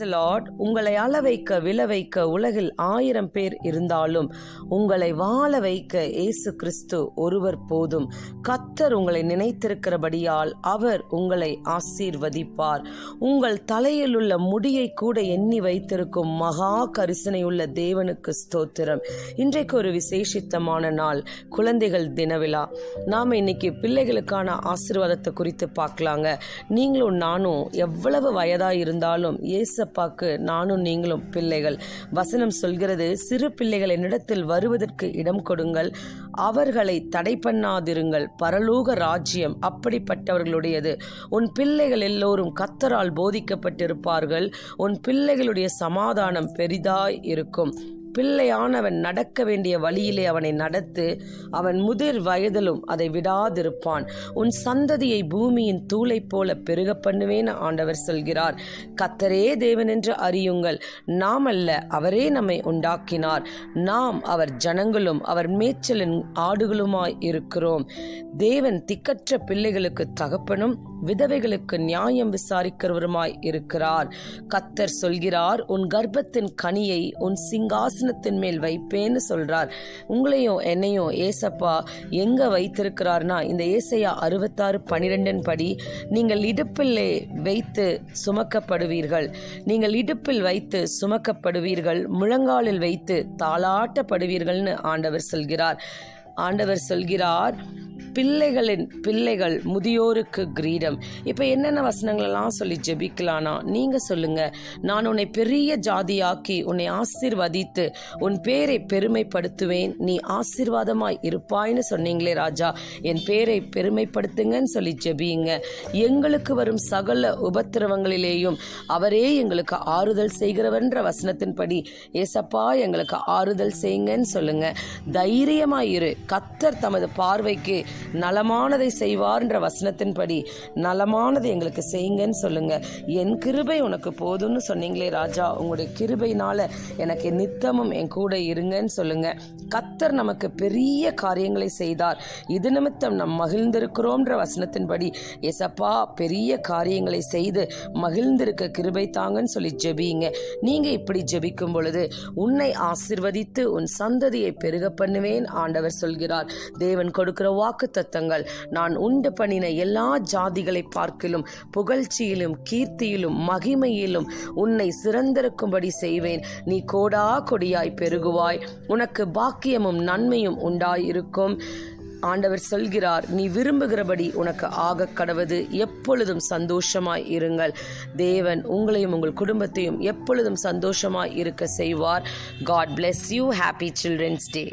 Lord உங்களை அள வைக்க விழ வைக்க உலகில் ஆயிரம் பேர் இருந்தாலும் உங்களை வாழ வைக்க இயேசு கிறிஸ்து ஒருவர் போதும். கத்தர் உங்களை நினைத்திருக்கிறபடியால் அவர் உங்களை ஆசீர்வதிப்பார். உங்கள் தலையில் உள்ள முடியை கூட எண்ணி வைத்திருக்கும் மகா கரிசனையுள்ள தேவனுக்கு ஸ்தோத்திரம். இன்றைக்கு ஒரு விசேஷித்தமான நாள் குழந்தைகள் தினவிழா. நாம் இன்னைக்கு பிள்ளைகளுக்கான ஆசீர்வாதத்தை குறித்து பார்க்கலாங்க. நீங்களும் நானும் எவ்வளவு வயதாக இருந்தாலும் ஏசப்பாக்கு நானும் நீங்களும் பிள்ளைகள். வசனம் சொல்கிறது சிறு பிள்ளைகள் என்னிடத்தில் வருவதற்கு இடம் கொடுங்கள். அவர்களை தடை பண்ணாதிருங்கள் பரலோக ராஜ்யம் அப்படிப்பட்டவர்களுடையது. உன் பிள்ளைகள் எல்லோரும் கத்தரால் போதிக்கப்பட்டிருப்பார்கள். உன் பிள்ளைகளுடைய சமாதானம் பெரிதாய் இருக்கும். பிள்ளையானவன் நடக்க வேண்டிய வழியிலே அவனை நடத்து அவன் முதிர் வயதிலும் அதை விடாதிருப்பான். உன் சந்ததியை பூமியின் தூளை போல பெருக பண்ணுவேன் ஆண்டவர் சொல்கிறார். கத்தரே தேவன் என்று அறியுங்கள். நாம் அல்ல அவரே நம்மை உண்டாக்கினார். நாம் அவர் ஜனங்களும் அவர் மேய்ச்சலின் ஆடுகளுமாய் இருக்கிறோம். தேவன் திக்கற்ற பிள்ளைகளுக்கு தகப்பனும் விதவைகளுக்கு நியாயம் விசாரிக்கிறவருமாய் இருக்கிறார். கத்தர் சொல்கிறார் உன் கர்ப்பத்தின் கனியை உன் சிங்காசனத்தின் மேல் வைப்பேன்னு சொல்றார். உங்களையும் என்னையும் ஏசப்பா எங்க வைத்திருக்கிறார்னா இந்த ஏசையா அறுபத்தாறு பனிரெண்டின் படி நீங்கள் இடுப்பிலே வைத்து சுமக்கப்படுவீர்கள். நீங்கள் இடுப்பில் வைத்து சுமக்கப்படுவீர்கள் முழங்காலில் வைத்து தாளாட்டப்படுவீர்கள்னு ஆண்டவர் சொல்கிறார். ஆண்டவர் சொல்கிறார் பிள்ளைகளின் பிள்ளைகள் முதியோருக்கு கிரீடம். இப்போ என்னென்ன வசனங்களெல்லாம் சொல்லி ஜெபிக்கலானா? நீங்க சொல்லுங்க. நான் உன்னை பெரிய ஜாதியாக்கி உன்னை ஆசீர்வதித்து உன் பேரை பெருமைப்படுத்துவேன். நீ ஆசீர்வாதமாய் இருப்பாய்னு சொன்னீங்களே ராஜா. என் பேரை பெருமைப்படுத்துங்கன்னு சொல்லி ஜெபியுங்க. எங்களுக்கு வரும் சகல உபத்திரவங்களிலேயும் அவரே எங்களுக்கு ஆறுதல் செய்கிறவன்ற வசனத்தின்படி ஏசப்பா எங்களுக்கு ஆறுதல் செய்யுங்கன்னு சொல்லுங்க. தைரியமாயிரு. கத்தர் தமது பார்வைக்கு நலமானதை செய்வார்ன்ற வசனத்தின்படி நலமானதை எங்களுக்கு செய்யுங்கன்னு சொல்லுங்க. என் கிருபை உனக்கு போதும்னு சொன்னீங்களே ராஜா. உங்களுடைய கிருபைனால எனக்கு நித்தமும் என் கூட இருங்கன்னு சொல்லுங்க. கத்தர் நமக்கு பெரிய காரியங்களை செய்தார். இது நிமித்தம் நம் மகிழ்ந்திருக்கிறோம்ன்ற வசனத்தின்படி எசப்பா பெரிய காரியங்களை செய்து மகிழ்ந்திருக்க கிருபை தாங்கன்னு சொல்லி ஜெபியுங்க. நீங்க இப்படி ஜெபிக்கும் பொழுது உன்னை ஆசிர்வதித்து உன் சந்ததியை பெருக பண்ணுவேன் ஆண்டவர் சொல்கிறார். தேவன் கொடுக்கிற வாக்கு வாக்குத்தத்தங்கள் நான் உண்டு பண்ணின எல்லா ஜாதிகளை பார்க்கிலும் புகழ்ச்சியிலும் கீர்த்தியிலும் மகிமையிலும் உன்னை சிறந்திருக்கும்படி செய்வேன். நீ கோடா கொடியாய் பெருகுவாய். உனக்கு பாக்கியமும் நன்மையும் உண்டாயிருக்கும். ஆண்டவர் சொல்கிறார் நீ விரும்புகிறபடி உனக்கு ஆக கடவது. எப்பொழுதும் சந்தோஷமாய் இருங்கள். தேவன் உங்களையும் உங்கள் குடும்பத்தையும் எப்பொழுதும் சந்தோஷமாய் இருக்க செய்வார். God bless you happy children's day